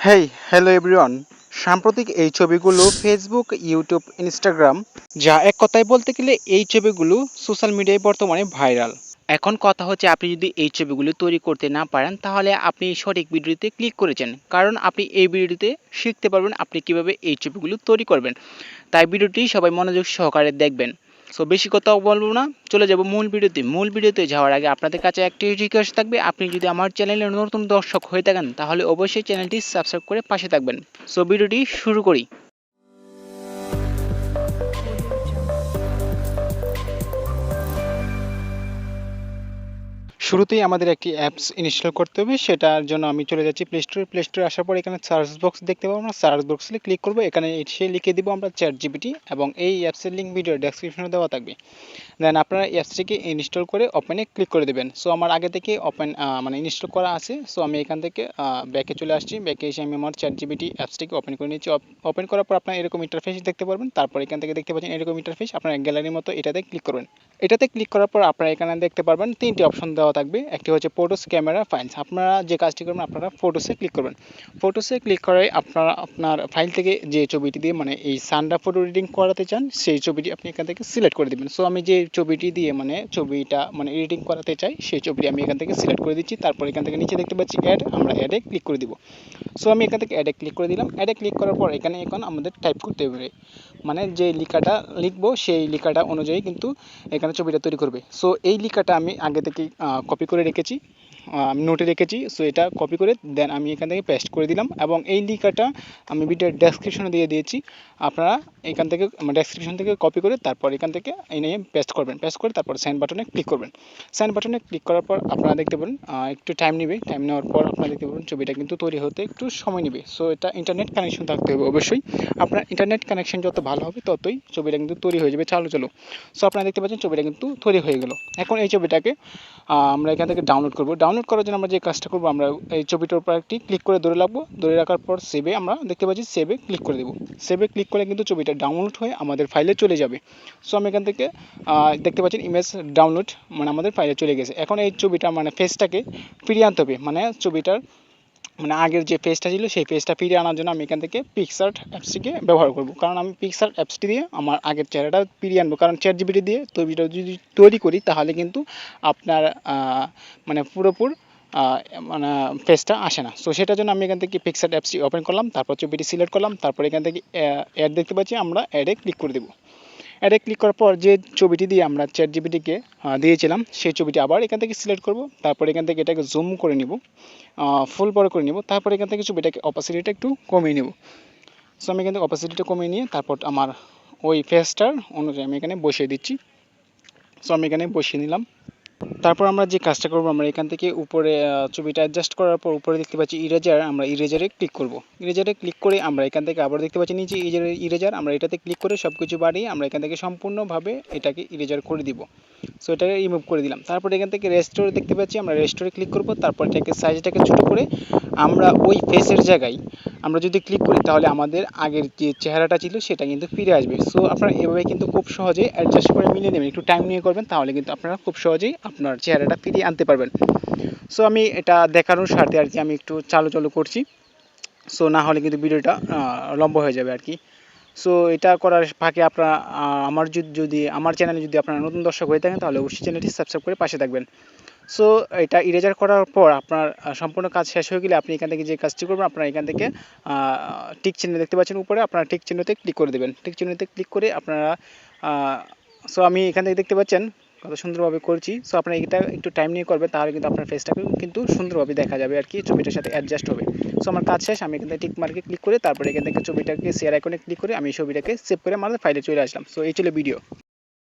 Hey hello everyone সাম্প্রতিক এই ছবিগুলো ফেসবুক ইউটিউব ইনস্টাগ্রাম যা এক কথায় বলতে গেলে এই ছবিগুলো সোশ্যাল মিডিয়ায় বর্তমানে ভাইরাল এখন কথা হচ্ছে আপনি যদি এই ছবিগুলো তৈরি করতে না পারেন, তাহলে আপনি সঠিক ভিডিওতে ক্লিক করেছেন। কারণ আপনি এই ভিডিওতে শিখতে পারবেন আপনি কীভাবে এই ছবিগুলো তৈরি করবেন। তাই ভিডিওটি সবাই মনোযোগ সহকারে দেখবেন। সো বেশি কথা বলব না। চলে যাব মূল ভিডিওতে। মূল ভিডিওতে যাওয়ার আগে আপনাদের কাছে একটি রিকোয়েস্ট থাকবে। আপনি যদি আমার চ্যানেলে নতুন দর্শক হয়ে থাকেন, তাহলে অবশ্যই চ্যানেলটি সাবস্ক্রাইব করে পাশে থাকবেন। সো ভিডিওটি শুরু করি। শুরুতেই আমাদের একটি অ্যাপস ইনস্টল করতে হবে, সেটার জন্য আমি চলে যাচ্ছি প্লে স্টোরে প্লে স্টোরে আসার পর এখানে সার্চ বক্স দেখতে পাবো আমরা। সার্চ বক্সে ক্লিক করব, এখানে এসে লিখে দিব আমরা চ্যাট জিবিটি এবং এই অ্যাপসের লিঙ্ক ভিডিও ডেসক্রিপশনে দেওয়া থাকবে। দেন আপনারা অ্যাপসটিকে ইনস্টল করে ওপেনে ক্লিক করে দেবেন। সো আমার আগে থেকে ওপেন মানে ইনস্টল করা আছে। সো আমি এখান থেকে ব্যাকে চলে আসছি। ব্যাকে এসে আমি আমার চ্যাট জিবিটি অ্যাপসটিকে ওপেন করে নিচ্ছি ওপেন করার পর আপনার এরকম ইন্টারফেস দেখতে পারবেন। তারপর এখান থেকে দেখতে পাচ্ছেন এরকম ইন্টারফেস আপনার গ্যালারির মতো এটাতে ক্লিক করবেন। এটাতে ক্লিক করার পর আপনারা এখানে দেখতে পারবেন তিনটি অপশন দেওয়া থাকবে, একটি হচ্ছে ফটোস ক্যামেরা ফাইলস আপনারা যে কাজটি করবেন, আপনারা ফটোসে ক্লিক করবেন। ফটোসে ক্লিক করে আপনারা, আপনার ফাইল থেকে যে ছবিটি দিয়ে মানে এই সানডা ফটো এডিটিং করাতে চান, সেই ছবিটি আপনি এখান থেকে সিলেক্ট করে দেবেন। সো আমি যে ছবিটি দিয়ে মানে ছবিটা মানে এডিটিং করাতে চাই, সেই ছবিটি আমি এখান থেকে সিলেক্ট করে দিচ্ছি। তারপর এখান থেকে নিচে দেখতে পাচ্ছি অ্যাড আমরা অ্যাডে ক্লিক করে দিব। সো আমি এখান থেকে অ্যাডে ক্লিক করে দিলাম। অ্যাডে ক্লিক করার পর এখানে এখন আমাদের টাইপ করতে হবে। মানে যে লেখাটা লিখব, সেই লেখাটা অনুযায়ী কিন্তু এখানে ছবিটা তৈরি করবে। সো এই লেখাটা আমি আগে থেকে কপি করে রেখেছি। আমি নোটে রেখেছি। সো এটা কপি করে দেন আমি এখান থেকে পেস্ট করে দিলাম এবং এই লিঙ্কটা আমি ভিডিওর ডেসক্রিপশনে দিয়ে দিয়েছি। আপনারা এখান থেকে ডেসক্রিপশন থেকে কপি করে তারপর এখান থেকে এই নিয়ে পেস্ট করবেন। পেস্ট করে তারপর সেন্ড বাটনে ক্লিক করবেন। সেন্ড বাটনে ক্লিক করার পর আপনারা দেখতে পাবেন একটু টাইম নেবে। টাইম নেওয়ার পর আপনারা দেখতে পাবেন ছবিটা কিন্তু তৈরি হতে একটু সময় নেবে। সো এটা ইন্টারনেট কানেকশন থাকতে হবে অবশ্যই। আপনার ইন্টারনেট কানেকশন যত ভালো হবে ততই ছবিটা কিন্তু তৈরি হয়ে যাবে। চালু, চলো। সো আপনারা দেখতে পাচ্ছেন ছবিটা কিন্তু তৈরি হয়ে গেল। এখন এই ছবিটাকে আমরা এখান থেকে ডাউনলোড করব। ডাউনলোড করার জন্য আমরা যে কাজটা করব, আমরা এই ছবিটার উপর একটি ক্লিক করে ধরে রাখব। ধরে রাখার পর সেভে আমরা দেখতে পাচ্ছি সেভে ক্লিক করে দেবো। সেভে ক্লিক করলে কিন্তু ছবিটা ডাউনলোড হয়ে আমাদের ফাইলে চলে যাবে। সো আমি এখান থেকে দেখতে পাচ্ছেন ইমেজ ডাউনলোড মানে আমাদের ফাইলে চলে গেছে। এখন এই ছবিটা মানে ফেসটাকে ফিরিয়ে আনতে হবে। মানে ছবিটার মানে আগের যে পেজটা ছিল, সেই পেজটা ফিরিয়ে আনার জন্য আমি এখান থেকে পিকসার্ট অ্যাপসটিকে ব্যবহার করব। কারণ আমি পিকসার্ট অ্যাপসটি দিয়ে আমার আগের চেহারাটা ফিরিয়ে আনব। কারণ চ্যাট জিবিটি দিয়ে ছবিটা যদি তৈরি করি, তাহলে কিন্তু আপনার মানে পুরোপুর মানে পেজটা আসে না। সো সেটার জন্য আমি এখান থেকে পিকসার্ট অ্যাপসটি ওপেন করলাম, তারপর ছবিটি সিলেক্ট করলাম, তারপর এখান থেকে অ্যাড দেখতে পাচ্ছি, আমরা অ্যাডে ক্লিক করে দেবো। অ্যাডে ক্লিক করার পর যে ছবিটি দিয়ে আমরা চ্যাট জিবিটিকে দিয়েছিলাম, সেই ছবিটি আবার এখান থেকে সিলেক্ট করব। তারপর এখান থেকে এটাকে জুম করে নিব ফুল বড় করে নিব। তারপর এখান থেকে ছবিটাকে অপাসিটিটা একটু কমিয়ে নেব। সো আমি এখান থেকে অপাসিটিটা কমিয়ে নিয়ে তারপর আমার ওই ফেসটার অনুযায়ী আমি এখানে বসিয়ে দিচ্ছি। সো আমি এখানে বসিয়ে নিলাম। তারপর আমরা যে কাজটা করব, আমরা এখান থেকে উপরে ছবিটা অ্যাডজাস্ট করার পর উপরে দেখতে পাচ্ছি ইরেজার আমরা ইরেজারে ক্লিক করব। ইরেজারে ক্লিক করে আমরা এখান থেকে আবার দেখতে পাচ্ছি নিচে ইরেজার আমরা এটাতে ক্লিক করে সব কিছু বাড়িয়ে আমরা এখান থেকে সম্পূর্ণভাবে এটাকে ইরেজার করে দিব। সো এটাকে রিমুভ করে দিলাম। তারপর এখান থেকে রেস্টোরে দেখতে পাচ্ছি, আমরা রেস্টোরে ক্লিক করব, তারপর এটাকে সাইজটাকে ছোটো করে আমরা ওই ফেসের জায়গায় আমরা যদি ক্লিক করি, তাহলে আমাদের আগের যে চেহারাটা ছিল, সেটা কিন্তু ফিরে আসবে। সো আপনারা এভাবে কিন্তু খুব সহজে অ্যাডজাস্ট করে মিলিয়ে নেবেন। একটু টাইম নিয়ে করবেন, তাহলে কিন্তু আপনারা খুব সহজেই আপনার চেহারাটা ফিরিয়ে আনতে পারবেন। সো আমি এটা দেখানোর স্বার্থে আর কি আমি একটু চালু চালু করছি। সো না হলে কিন্তু ভিডিওটা লম্বা হয়ে যাবে আর কি। সো এটা করার ফাঁকে আপনারা আমার যদি আমার চ্যানেলে যদি আপনারা নতুন দর্শক হয়ে থাকেন, তাহলে অবশ্যই চ্যানেলটি সাবস্ক্রাইব করে পাশে থাকবেন। সো এটা ইরেজার করার পর আপনার সম্পূর্ণ কাজ শেষ হয়ে গেলে আপনি এখান থেকে যে কাজটি করবেন, আপনারা এখান থেকে টিক চিহ্ন দেখতে পাচ্ছেন উপরে, আপনারা টিক চিহ্নতে ক্লিক করে দেবেন। টিক চিহ্নতে ক্লিক করে আপনারা সো আমি এখান থেকে দেখতে পাচ্ছেন কত সুন্দরভাবে করছি। সো আপনারা এটা একটু টাইম নিয়ে করবেন, তাহলে কিন্তু আপনার ফেসটাকে কিন্তু সুন্দরভাবে দেখা যাবে আর কি, ছবিটার সাথে অ্যাডজাস্ট হবে। সো আমার কাজ শেষ, আমি এখান থেকে টিক মার্কে ক্লিক করে, তারপরে এখান থেকে ছবিটাকে শেয়ার আইকনে ক্লিক করে, আমি ছবিটাকে সেভ করে আমাদের ফাইলে চলে আসলাম। সো এই ছিল ভিডিও